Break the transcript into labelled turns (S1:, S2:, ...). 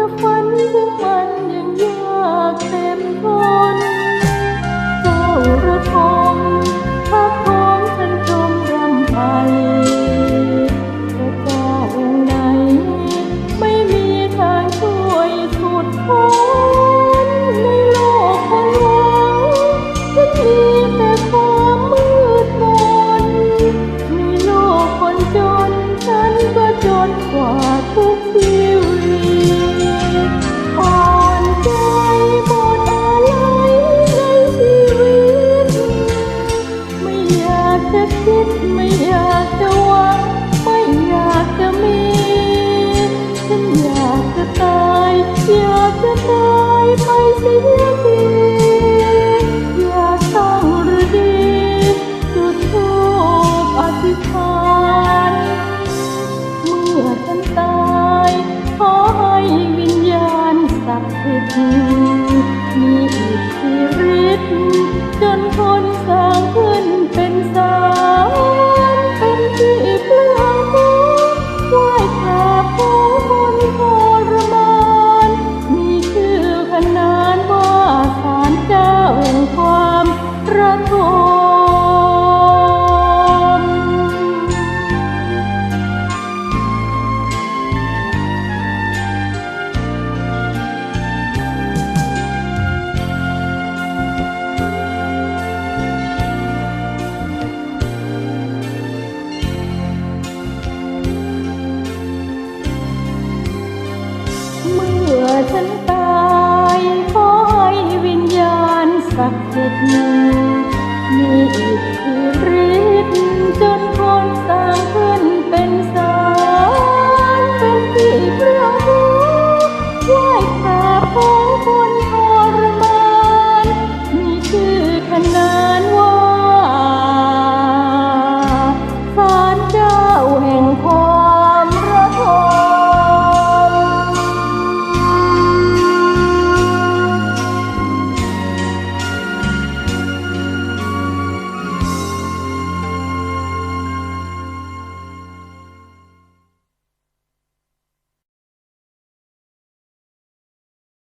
S1: กับฝันของมันยังยื จะคิดไม่อยากจะหวังไม่อยากจะมี ฉันอยากจะตาย อยากจะตาย